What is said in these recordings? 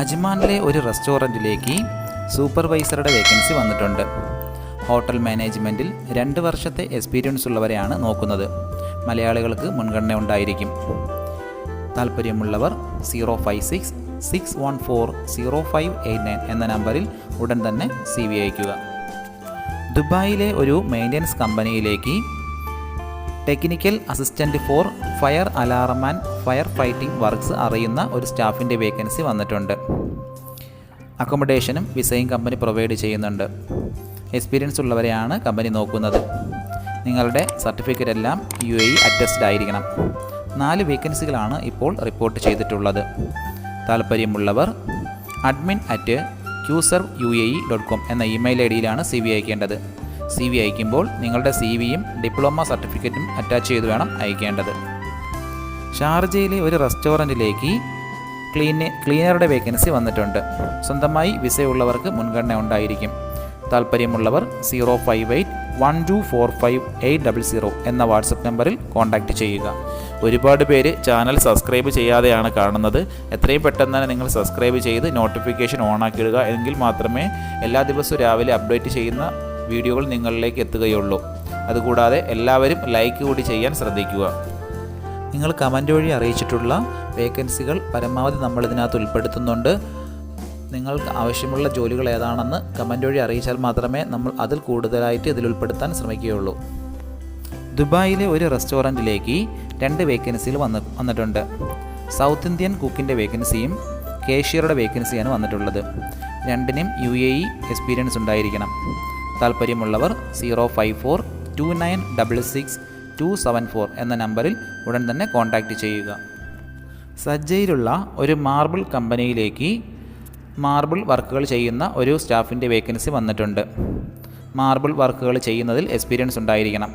അജ്മാനിലെ ഒരു റെസ്റ്റോറന്റിലേക്ക് സൂപ്പർവൈസറുടെ വേക്കൻസി വന്നിട്ടുണ്ട്. ഹോട്ടൽ മാനേജ്മെന്റിൽ രണ്ട് വർഷത്തെ എക്സ്പീരിയൻസ് ഉള്ളവരെയാണ് നോക്കുന്നത്. മലയാളികൾക്ക് മുൻഗണന ഉണ്ടായിരിക്കും. താല്പര്യമുള്ളവർ zero five six six one four zero five eight nine എന്ന നമ്പറിൽ ഉടൻ തന്നെ സി വി അയക്കുക ദുബായിലെ ഒരു മെയിന്റനൻസ് കമ്പനിയിലേക്ക് technical assistant for fire alarm and fire fighting works അറിയുന്ന ഒരു സ്റ്റാഫിന്റെ വേക്കൻസി വന്നിട്ടുണ്ട്. അക്കോമഡേഷനും വിസയും കമ്പനി പ്രൊവൈഡ് ചെയ്യുന്നുണ്ട്. എക്സ്പീരിയൻസ് ഉള്ളവരെയാണ് കമ്പനി നോക്കുന്നത്. നിങ്ങളുടെ സർട്ടിഫിക്കറ്റ് എല്ലാം യു എ അറ്റസ്റ്റഡ് ആയിരിക്കണം. നാല് വേക്കൻസികളാണ് ഇപ്പോൾ റിപ്പോർട്ട് ചെയ്തിട്ടുള്ളത്. താല്പര്യമുള്ളവർ admin at Qserv U A E dot com എന്ന ഇമെയിൽ ഐ ഡിയിലാണ് സി വി അയക്കേണ്ടത്. സി വി അയക്കുമ്പോൾ നിങ്ങളുടെ സി വിയും ഡിപ്ലോമ സർട്ടിഫിക്കറ്റും അറ്റാച്ച് ചെയ്ത് വേണം അയക്കേണ്ടത്. ഷാർജയിലെ ഒരു റെസ്റ്റോറന്റിലേക്ക് ക്ലീന ക്ലീനറുടെ വേക്കൻസി വന്നിട്ടുണ്ട്. സ്വന്തമായി വിസയുള്ളവർക്ക് മുൻഗണന ഉണ്ടായിരിക്കും. താല്പര്യമുള്ളവർ zero five eight one two four five eight double zero എന്ന വാട്സപ്പ് നമ്പറിൽ കോൺടാക്റ്റ് ചെയ്യുക. ഒരുപാട് പേര് ചാനൽ സബ്സ്ക്രൈബ് ചെയ്യാതെയാണ് കാണുന്നത്. എത്രയും പെട്ടെന്ന് തന്നെ നിങ്ങൾ സബ്സ്ക്രൈബ് ചെയ്ത് നോട്ടിഫിക്കേഷൻ ഓൺ ആക്കിയിടുക. എങ്കിൽ മാത്രമേ എല്ലാ ദിവസവും രാവിലെ അപ്ഡേറ്റ് ചെയ്യുന്ന വീഡിയോകൾ നിങ്ങളിലേക്ക് എത്തുകയുള്ളൂ. അതുകൂടാതെ എല്ലാവരും ലൈക്ക് കൂടി ചെയ്യാൻ ശ്രദ്ധിക്കുക. നിങ്ങൾ കമന്റ് വഴി അറിയിച്ചിട്ടുള്ള വേക്കൻസികൾ പരമാവധി നമ്മൾ ഇതിനകത്ത് ഉൾപ്പെടുത്തുന്നുണ്ട്. നിങ്ങൾക്ക് ആവശ്യമുള്ള ജോലികൾ ഏതാണെന്ന് കമന്റ് വഴി അറിയിച്ചാൽ മാത്രമേ നമ്മൾ അതിൽ കൂടുതലായിട്ട് ഇതിൽ ഉൾപ്പെടുത്താൻ ശ്രമിക്കുകയുള്ളൂ. ദുബായിലെ ഒരു റെസ്റ്റോറന്റിലേക്ക് രണ്ട് വേക്കൻസികൾ വന്ന് വന്നിട്ടുണ്ട്. സൗത്ത് ഇന്ത്യൻ കുക്കിന്റെ വേക്കൻസിയും കേഷ്യറുടെ വേക്കൻസിയാണ് വന്നിട്ടുള്ളത്. രണ്ടിനും യു എ ഇ എക്സ്പീരിയൻസ് ഉണ്ടായിരിക്കണം. താല്പര്യമുള്ളവർ zero five four two nine double six two seven four എന്ന നമ്പറിൽ ഉടൻ തന്നെ കോൺടാക്റ്റ് ചെയ്യുക. സജ്ജയിലുള്ള ഒരു മാർബിൾ കമ്പനിയിലേക്ക് മാർബിൾ വർക്കുകൾ ചെയ്യുന്ന ഒരു സ്റ്റാഫിന്റെ വേക്കൻസി വന്നിട്ടുണ്ട്. മാർബിൾ വർക്കുകൾ ചെയ്യുന്നതിൽ എക്സ്പീരിയൻസ് ഉണ്ടായിരിക്കണം.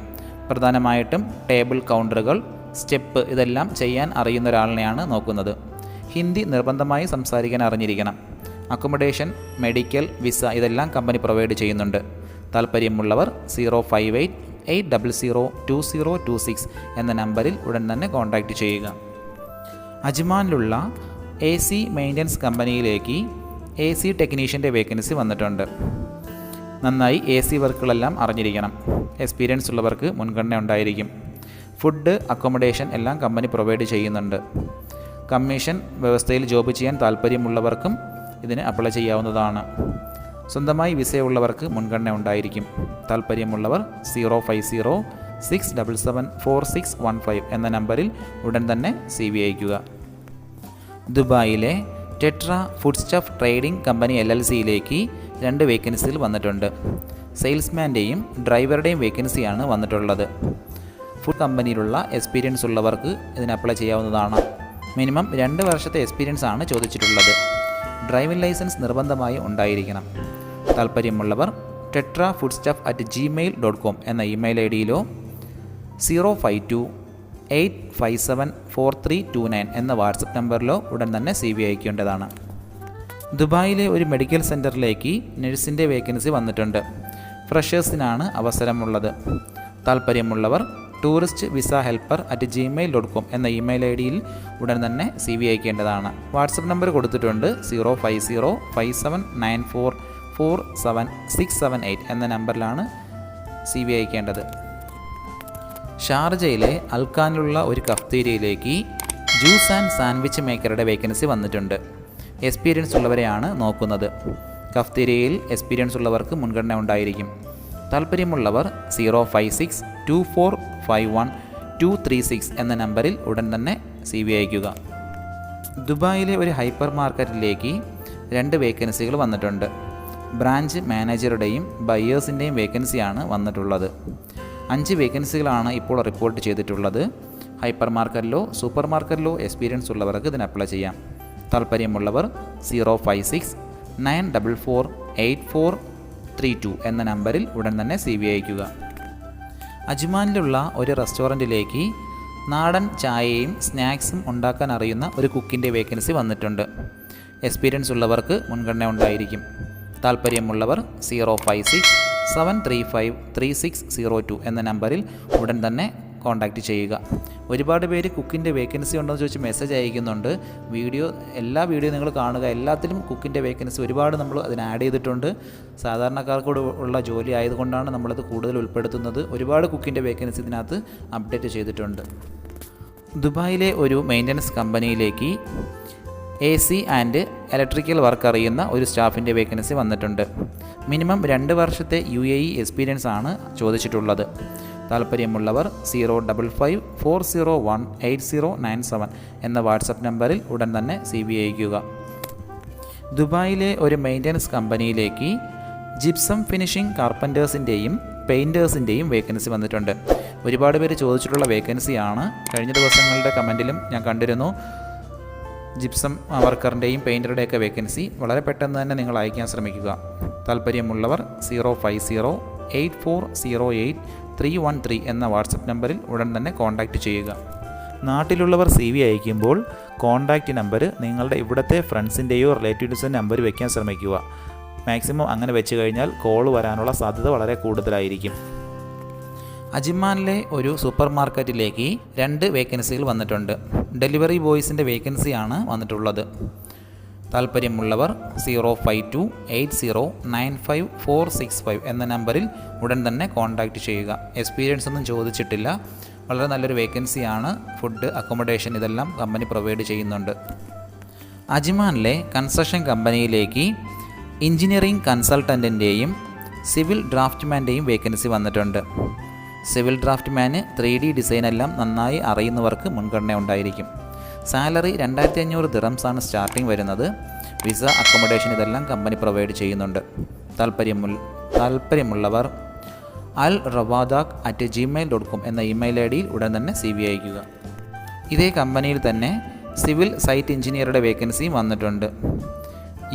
പ്രധാനമായിട്ടും ടേബിൾ കൗണ്ടറുകൾ സ്റ്റെപ്പ് ഇതെല്ലാം ചെയ്യാൻ അറിയുന്ന ഒരാളിനെയാണ് നോക്കുന്നത്. ഹിന്ദി നിർബന്ധമായി സംസാരിക്കാൻ അറിഞ്ഞിരിക്കണം. അക്കോമഡേഷൻ മെഡിക്കൽ വിസ ഇതെല്ലാം കമ്പനി പ്രൊവൈഡ് ചെയ്യുന്നുണ്ട്. താല്പര്യമുള്ളവർ zero five eight eight double zero two zero two six എന്ന നമ്പറിൽ ഉടൻ തന്നെ കോൺടാക്റ്റ് ചെയ്യുക. അജ്മാനിലുള്ള എ സി മെയിന്റനൻസ് കമ്പനിയിലേക്ക് എ സി ടെക്നീഷ്യന്റെ വേക്കൻസി വന്നിട്ടുണ്ട്. നന്നായി എ സി വർക്കുകളെല്ലാം അറിഞ്ഞിരിക്കണം. എക്സ്പീരിയൻസ് ഉള്ളവർക്ക് മുൻഗണന ഉണ്ടായിരിക്കും. ഫുഡ് അക്കോമഡേഷൻ എല്ലാം കമ്പനി പ്രൊവൈഡ് ചെയ്യുന്നുണ്ട്. കമ്മീഷൻ വ്യവസ്ഥയിൽ ജോബ് ചെയ്യാൻ താല്പര്യമുള്ളവർക്കും ഇതിന് അപ്ലൈ ചെയ്യാവുന്നതാണ്. സ്വന്തമായി വിസയുള്ളവർക്ക് മുൻഗണന ഉണ്ടായിരിക്കും. താല്പര്യമുള്ളവർ zero five zero six double seven four six one five എന്ന നമ്പറിൽ ഉടൻ തന്നെ സി വി അയക്കുക ദുബായിലെ Tetra food stuff trading company L L സിയിലേക്ക് രണ്ട് വേക്കൻസികൾ വന്നിട്ടുണ്ട്. സെയിൽസ്മാന്റെയും ഡ്രൈവറുടെയും വേക്കൻസിയാണ് വന്നിട്ടുള്ളത്. ഫുഡ് കമ്പനിയിലുള്ള എക്സ്പീരിയൻസ് ഉള്ളവർക്ക് ഇതിന് അപ്ലൈ ചെയ്യാവുന്നതാണ്. മിനിമം രണ്ട് വർഷത്തെ എക്സ്പീരിയൻസ് ആണ് ചോദിച്ചിട്ടുള്ളത്. ഡ്രൈവിംഗ് ലൈസൻസ് നിർബന്ധമായി ഉണ്ടായിരിക്കണം. താല്പര്യമുള്ളവർ Tetra food stuff at Gmail dot com എന്ന email I ഡിയിലോ zero five two eight five seven four three two nine എന്ന വാട്സപ്പ് നമ്പറിലോ ഉടൻ തന്നെ സി വി അയക്കേണ്ടതാണ്. ദുബായിലെ ഒരു മെഡിക്കൽ സെന്ററിലേക്ക് നഴ്സിന്റെ വേക്കൻസി വന്നിട്ടുണ്ട്. ഫ്രഷേഴ്സിനാണ് അവസരമുള്ളത്. താല്പര്യമുള്ളവർ tourist visa helper at Gmail dot com എന്ന ഇമെയിൽ ഐ ഡിയിൽ ഉടൻ തന്നെ സി വി അയക്കേണ്ടതാണ്. വാട്സപ്പ് നമ്പർ കൊടുത്തിട്ടുണ്ട് zero five zero five seven nine four four seven six seven eight എന്ന നമ്പറിലാണ് സി വി അയക്കേണ്ടത്. ഷാർജയിലെ അൽക്കാനിലുള്ള ഒരു കഫ്തീരിയയിലേക്ക് ജ്യൂസ് ആൻഡ് സാൻഡ്വിച്ച് മേക്കറുടെ വേക്കൻസി വന്നിട്ടുണ്ട്. എക്സ്പീരിയൻസ് ഉള്ളവരെയാണ് നോക്കുന്നത്. കഫ്തീരിയയിൽ എക്സ്പീരിയൻസ് ഉള്ളവർക്ക് മുൻഗണന ഉണ്ടായിരിക്കും. താല്പര്യമുള്ളവർ zero five six two four five one two three six എന്ന നമ്പറിൽ ഉടൻ തന്നെ സി വി അയക്കുക ദുബായിലെ ഒരു ഹൈപ്പർ മാർക്കറ്റിലേക്ക് രണ്ട് വേക്കൻസികൾ വന്നിട്ടുണ്ട്. ബ്രാഞ്ച് മാനേജറുടെയും ബയേഴ്സിന്റെയും വേക്കൻസിയാണ് വന്നിട്ടുള്ളത്. അഞ്ച് വേക്കൻസികളാണ് ഇപ്പോൾ റിപ്പോർട്ട് ചെയ്തിട്ടുള്ളത്. ഹൈപ്പർ മാർക്കറ്റിലോ സൂപ്പർ മാർക്കറ്റിലോ എക്സ്പീരിയൻസ് ഉള്ളവർക്ക് ഇതിന് അപ്ലൈ ചെയ്യാം. താല്പര്യമുള്ളവർ zero five six nine double four eight four three two എന്ന നമ്പറിൽ ഉടൻ തന്നെ സി വി അയക്കുക അജ്മാനിലുള്ള ഒരു റെസ്റ്റോറന്റിലേക്ക് നാടൻ ചായയും സ്നാക്സും ഉണ്ടാക്കാൻ അറിയുന്ന ഒരു കുക്കിന്റെ വേക്കൻസി വന്നിട്ടുണ്ട്. എക്സ്പീരിയൻസ് ഉള്ളവർക്ക് മുൻഗണന ഉണ്ടായിരിക്കും. താല്പര്യമുള്ളവർ zero five six seven three five three six zero two എന്ന നമ്പറിൽ ഉടൻ തന്നെ കോൺടാക്റ്റ് ചെയ്യുക. ഒരുപാട് പേര് കുക്കിന്റെ വേക്കൻസി ഉണ്ടോ എന്ന് ചോദിച്ച് മെസ്സേജ് അയക്കുന്നുണ്ട്. വീഡിയോ എല്ലാ വീഡിയോ നിങ്ങൾ കാണുക. എല്ലാത്തിലും കുക്കിന്റെ വേക്കൻസി ഒരുപാട് നമ്മൾ അതിന് ആഡ് ചെയ്തിട്ടുണ്ട്. സാധാരണക്കാർക്കൂടെ ഉള്ള ജോലി ആയതുകൊണ്ടാണ് നമ്മളത് കൂടുതൽ ഉൾപ്പെടുത്തുന്നത്. ഒരുപാട് കുക്കിന്റെ വേക്കൻസി ഇതിനകത്ത് അപ്ഡേറ്റ് ചെയ്തിട്ടുണ്ട്. ദുബായിലെ ഒരു മെയിന്റനൻസ് കമ്പനിയിലേക്ക് A C and electrical work അറിയുന്ന ഒരു സ്റ്റാഫിന്റെ വേക്കൻസി വന്നിട്ടുണ്ട്. മിനിമം രണ്ട് വർഷത്തെ യു എ ഇ എക്സ്പീരിയൻസ് ആണ് ചോദിച്ചിട്ടുള്ളത്. താല്പര്യമുള്ളവർ zero double five four zero one eight zero nine seven എന്ന വാട്സപ്പ് നമ്പറിൽ ഉടൻ തന്നെ സി ബി അയക്കുക ദുബായിലെ ഒരു മെയിന്റനൻസ് കമ്പനിയിലേക്ക് ജിപ്സം ഫിനിഷിംഗ് കാർപ്പന്റേഴ്സിന്റെയും പെയിന്റേഴ്സിന്റെയും വേക്കൻസി വന്നിട്ടുണ്ട്. ഒരുപാട് പേര് ചോദിച്ചിട്ടുള്ള വേക്കൻസിയാണ്. കഴിഞ്ഞ ദിവസങ്ങളുടെ കമന്റിലും ഞാൻ കണ്ടിരുന്നു. ജിപ്സം വർക്കറിന്റെയും പെയിന്ററുടെയൊക്കെ വേക്കൻസി വളരെ പെട്ടെന്ന് തന്നെ നിങ്ങൾ അയക്കാൻ ശ്രമിക്കുക. താല്പര്യമുള്ളവർ zero five zero eight four zero eight three one three എന്ന വാട്സപ്പ് നമ്പറിൽ ഉടൻ തന്നെ കോൺടാക്റ്റ് ചെയ്യുക. നാട്ടിലുള്ളവർ സി വി അയക്കുമ്പോൾ കോൺടാക്റ്റ് നമ്പർ നിങ്ങളുടെ ഇവിടുത്തെ ഫ്രണ്ട്സിന്റെയോ റിലേറ്റീവ്സിന്റെ നമ്പർ വയ്ക്കാൻ ശ്രമിക്കുക. മാക്സിമം അങ്ങനെ വെച്ച് കഴിഞ്ഞാൽ കോൾ വരാനുള്ള സാധ്യത വളരെ കൂടുതലായിരിക്കും. അജിമാനിലെ ഒരു സൂപ്പർ മാർക്കറ്റിലേക്ക് രണ്ട് വേക്കൻസികൾ വന്നിട്ടുണ്ട്. ഡെലിവറി ബോയ്സിന്റെ വേക്കൻസിയാണ് വന്നിട്ടുള്ളത്. താല്പര്യമുള്ളവർ zero five two eight zero nine five four six five എന്ന നമ്പറിൽ ഉടൻ തന്നെ കോൺടാക്റ്റ് ചെയ്യുക. എക്സ്പീരിയൻസ് ഒന്നും ചോദിച്ചിട്ടില്ല. വളരെ നല്ലൊരു വേക്കൻസിയാണ് ഫുഡ് അക്കോമഡേഷൻ ഇതെല്ലാം കമ്പനി പ്രൊവൈഡ് ചെയ്യുന്നുണ്ട്. അജ്മാനിലെ കൺസ്ട്രക്ഷൻ കമ്പനിയിലേക്ക് എഞ്ചിനീയറിംഗ് കൺസൾട്ടന്റിന്റെയും സിവിൽ ഡ്രാഫ്റ്റ്മാന്റെയും വേക്കൻസി വന്നിട്ടുണ്ട്. സിവിൽ ഡ്രാഫ്റ്റ്മാന് ത്രീ ഡി ഡിസൈനെല്ലാം നന്നായി അറിയുന്നവർക്ക് മുൻഗണന ഉണ്ടായിരിക്കും. സാലറി രണ്ടായിരത്തി അഞ്ഞൂറ് ദിറംസാണ് സ്റ്റാർട്ടിംഗ് വരുന്നത്. വിസ അക്കോമഡേഷൻ ഇതെല്ലാം കമ്പനി പ്രൊവൈഡ് ചെയ്യുന്നുണ്ട്. താല്പര്യമുള്ള താല്പര്യമുള്ളവർ Al Rawadaq at Gmail dot com എന്ന ഇമെയിൽ ഐ ഡിയിൽ ഉടൻ തന്നെ സി വി അയക്കുക ഇതേ കമ്പനിയിൽ തന്നെ സിവിൽ സൈറ്റ് എഞ്ചിനീയറുടെ വേക്കൻസിയും വന്നിട്ടുണ്ട്.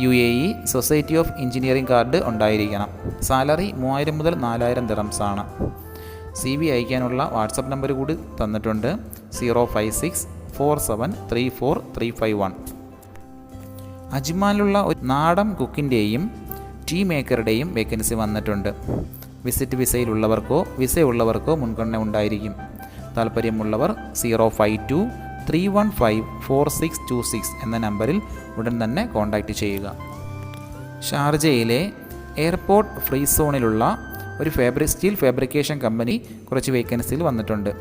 U A E society of engineering card ഉണ്ടായിരിക്കണം. സാലറി മൂവായിരം മുതൽ നാലായിരം ദിറംസ് ആണ് സി വി അയക്കാനുള്ള വാട്സപ്പ് നമ്പർ കൂടി തന്നിട്ടുണ്ട്. Zero five six four seven three four three five one അജ്മാലുള്ള ഒരു നാടൻ കുക്കിന്റെയും ടീ മേക്കറുടെയും വേക്കൻസി വന്നിട്ടുണ്ട്. വിസിറ്റ് വിസയിലുള്ളവർക്കോ വിസയുള്ളവർക്കോ മുൻഗണന ഉണ്ടായിരിക്കും. താല്പര്യമുള്ളവർ zero five two three one five four six two six എന്ന നമ്പറിൽ ഉടൻ തന്നെ കോൺടാക്റ്റ് ചെയ്യുക. ഷാർജയിലെ എയർപോർട്ട് ഫ്രീ സോണിലുള്ള ഒരു ഫാബ്രിക് സ്റ്റീൽ ഫാബ്രിക്കേഷൻ കമ്പനി കുറച്ച് വേക്കൻസിയിൽ വന്നിട്ടുണ്ട്.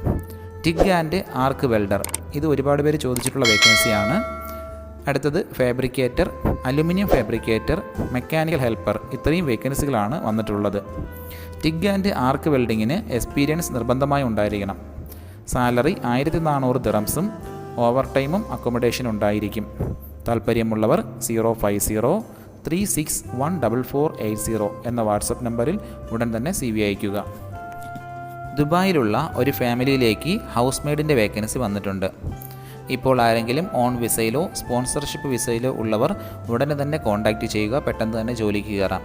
TIG and arc welder. ഇത് ഒരുപാട് പേര് ചോദിച്ചിട്ടുള്ള വേക്കൻസിയാണ് അടുത്തത് fabricator aluminium fabricator mechanical helper ഇത്രയും വേക്കൻസികളാണ് വന്നിട്ടുള്ളത്. ടിഗ് ആൻഡ് ആർക്ക് വെൽഡിങ്ങിന് എക്സ്പീരിയൻസ് നിർബന്ധമായി ഉണ്ടായിരിക്കണം. സാലറി ആയിരത്തി നാനൂറ് ദിറംസും ഓവർ ടൈമും അക്കോമഡേഷൻ ഉണ്ടായിരിക്കും. താല്പര്യമുള്ളവർ zero five zero three six one double four eight zero എന്ന വാട്സപ്പ് നമ്പറിൽ ഉടൻ തന്നെ സി വി അയക്കുക ദുബായിലുള്ള ഒരു ഫാമിലിയിലേക്ക് ഹൗസ് മെയ്ഡിന്റെ വേക്കൻസി വന്നിട്ടുണ്ട്. ഇപ്പോൾ ആരെങ്കിലും ഓൺ വിസയിലോ സ്പോൺസർഷിപ്പ് വിസയിലോ ഉള്ളവർ ഉടനെ തന്നെ കോൺടാക്റ്റ് ചെയ്യുക പെട്ടെന്ന് തന്നെ ജോലിക്ക് കയറാം.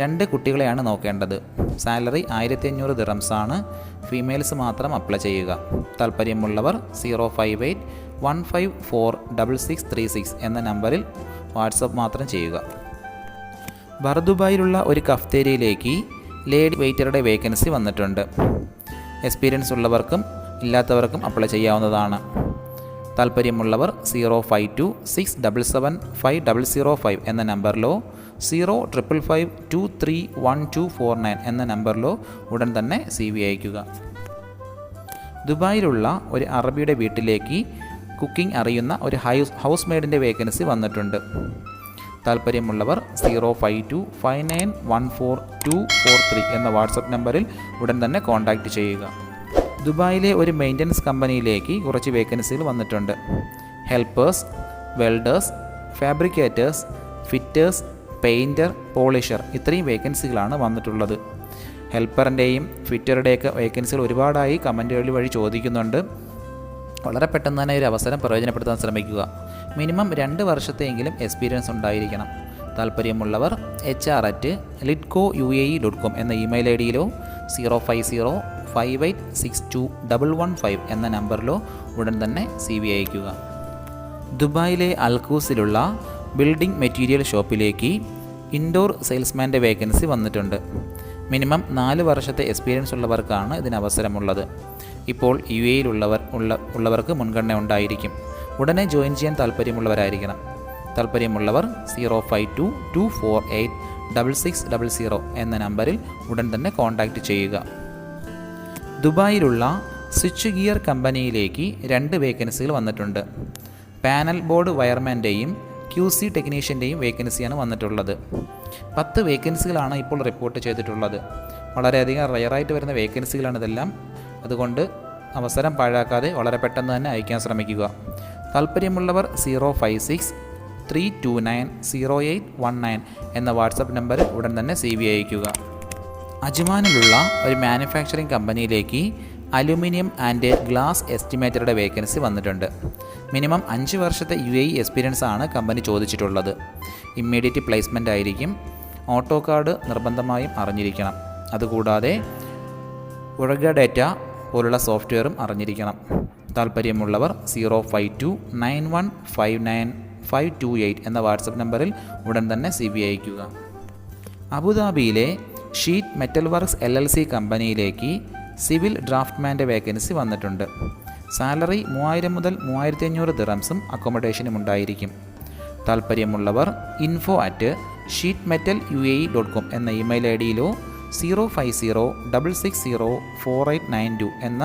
രണ്ട് കുട്ടികളെയാണ് നോക്കേണ്ടത്. സാലറി ആയിരത്തി അഞ്ഞൂറ് ദിറംസാണ് ഫീമെയിൽസ് മാത്രം അപ്ലൈ ചെയ്യുക. താല്പര്യമുള്ളവർ zero five eight one five four double six three six എന്ന നമ്പറിൽ വാട്സപ്പ് മാത്രം ചെയ്യുക. ബർദുബായിലുള്ള ഒരു കഫ്തേരിയിലേക്ക് ലേഡി വെയ്റ്ററുടെ വേക്കൻസി വന്നിട്ടുണ്ട്. എക്സ്പീരിയൻസ് ഉള്ളവർക്കും ഇല്ലാത്തവർക്കും അപ്ലൈ ചെയ്യാവുന്നതാണ്. താല്പര്യമുള്ളവർ zero five two six double seven five double zero five എന്ന നമ്പറിലോ zero triple five two three one two four nine എന്ന നമ്പറിലോ ഉടൻ തന്നെ സി വി അയക്കുക ദുബായിലുള്ള ഒരു അറബിയുടെ വീട്ടിലേക്ക് കുക്കിംഗ് അറിയുന്ന ഒരു ഹൗസ് ഹൗസ് മെയ്ഡിന്റെ വേക്കൻസി വന്നിട്ടുണ്ട്. താല്പര്യമുള്ളവർ zero five two five nine one four two four three എന്ന വാട്സപ്പ് നമ്പറിൽ ഉടൻ തന്നെ കോൺടാക്റ്റ് ചെയ്യുക. ദുബായിലെ ഒരു മെയിന്റനൻസ് കമ്പനിയിലേക്ക് കുറച്ച് വേക്കൻസികൾ വന്നിട്ടുണ്ട്. Helpers welders fabricators fitters painter polisher ഇത്രയും വേക്കൻസികളാണ് വന്നിട്ടുള്ളത്. ഹെൽപ്പറിന്റെയും ഫിറ്ററുടെയൊക്കെ വേക്കൻസികൾ ഒരുപാടായി കമന്റുകൾ വഴി ചോദിക്കുന്നുണ്ട്. വളരെ പെട്ടെന്ന് തന്നെ ഒരു അവസരം പ്രയോജനപ്പെടുത്താൻ ശ്രമിക്കുക. മിനിമം രണ്ട് വർഷത്തെയെങ്കിലും എക്സ്പീരിയൻസ് ഉണ്ടായിരിക്കണം. താല്പര്യമുള്ളവർ H R at Litco U A E dot com എന്ന email I ഡിയിലോ zero five zero five eight six two double one five എന്ന നമ്പറിലോ ഉടൻ തന്നെ സി വി അയക്കുക ദുബായിലെ അൽക്കൂസിലുള്ള ബിൽഡിംഗ് മെറ്റീരിയൽ ഷോപ്പിലേക്ക് ഇൻഡോർ സെയിൽസ്മാന്റെ വേക്കൻസി വന്നിട്ടുണ്ട്. മിനിമം നാല് വർഷത്തെ എക്സ്പീരിയൻസ് ഉള്ളവർക്കാണ് ഇതിന് അവസരമുള്ളത്. ഇപ്പോൾ യു എയിലുള്ളവർ ഉള്ള ഉള്ളവർക്ക് മുൻഗണന ഉണ്ടായിരിക്കും. ഉടനെ ജോയിൻ ചെയ്യാൻ താല്പര്യമുള്ളവരായിരിക്കണം. താല്പര്യമുള്ളവർ zero five two two four eight double six double zero എന്ന നമ്പറിൽ ഉടൻ തന്നെ കോൺടാക്റ്റ് ചെയ്യുക. ദുബായിലുള്ള സ്വിച്ച് ഗിയർ കമ്പനിയിലേക്ക് രണ്ട് വേക്കൻസികൾ വന്നിട്ടുണ്ട്. പാനൽ ബോർഡ് വയർമാന്റെയും ക്യു സി ടെക്നീഷ്യന്റെയും വേക്കൻസിയാണ് വന്നിട്ടുള്ളത്. പത്ത് വേക്കൻസികളാണ് ഇപ്പോൾ റിപ്പോർട്ട് ചെയ്തിട്ടുള്ളത്. വളരെയധികം റയറായിട്ട് വരുന്ന വേക്കൻസികളാണ് ഇതെല്ലാം അതുകൊണ്ട് അവസരം പാഴാക്കാതെ വളരെ പെട്ടെന്ന് തന്നെ അയക്കാൻ ശ്രമിക്കുക. താല്പര്യമുള്ളവർ zero five six three two nine zero eight one nine എന്ന വാട്സപ്പ് നമ്പർ ഉടൻ തന്നെ സി വി അയക്കുക അജ്മാനിലുള്ള ഒരു മാനുഫാക്ചറിംഗ് കമ്പനിയിലേക്ക് അലുമിനിയം ആൻഡ് ഗ്ലാസ് എസ്റ്റിമേറ്ററുടെ വേക്കൻസി വന്നിട്ടുണ്ട്. മിനിമം അഞ്ച് വർഷത്തെ യു എ എക്സ്പീരിയൻസ് ആണ് കമ്പനി ചോദിച്ചിട്ടുള്ളത്. ഇമ്മീഡിയറ്റ് പ്ലേസ്മെന്റ് ആയിരിക്കും. ഓട്ടോ കാർഡ് നിർബന്ധമായും അറിഞ്ഞിരിക്കണം. അതുകൂടാതെ ഉഴക ഡേറ്റ പോലുള്ള സോഫ്റ്റ്വെയറും അറിഞ്ഞിരിക്കണം. താല്പര്യമുള്ളവർ zero five two nine one five nine five two eight എന്ന വാട്സപ്പ് നമ്പറിൽ ഉടൻ തന്നെ സി ബി അയക്കുക അബുദാബിയിലെ sheet metal works L L C കമ്പനിയിലേക്ക് സിവിൽ ഡ്രാഫ്റ്റ്മാന്റെ വേക്കൻസി വന്നിട്ടുണ്ട്. സാലറി മൂവായിരം മുതൽ മൂവായിരത്തി അഞ്ഞൂറ് ദിറംസും അക്കോമഡേഷനും ഉണ്ടായിരിക്കും. താല്പര്യമുള്ളവർ info at sheet metal U A E dot com എന്ന email I ഡിയിലോ zero five zero double six zero four eight nine two എന്ന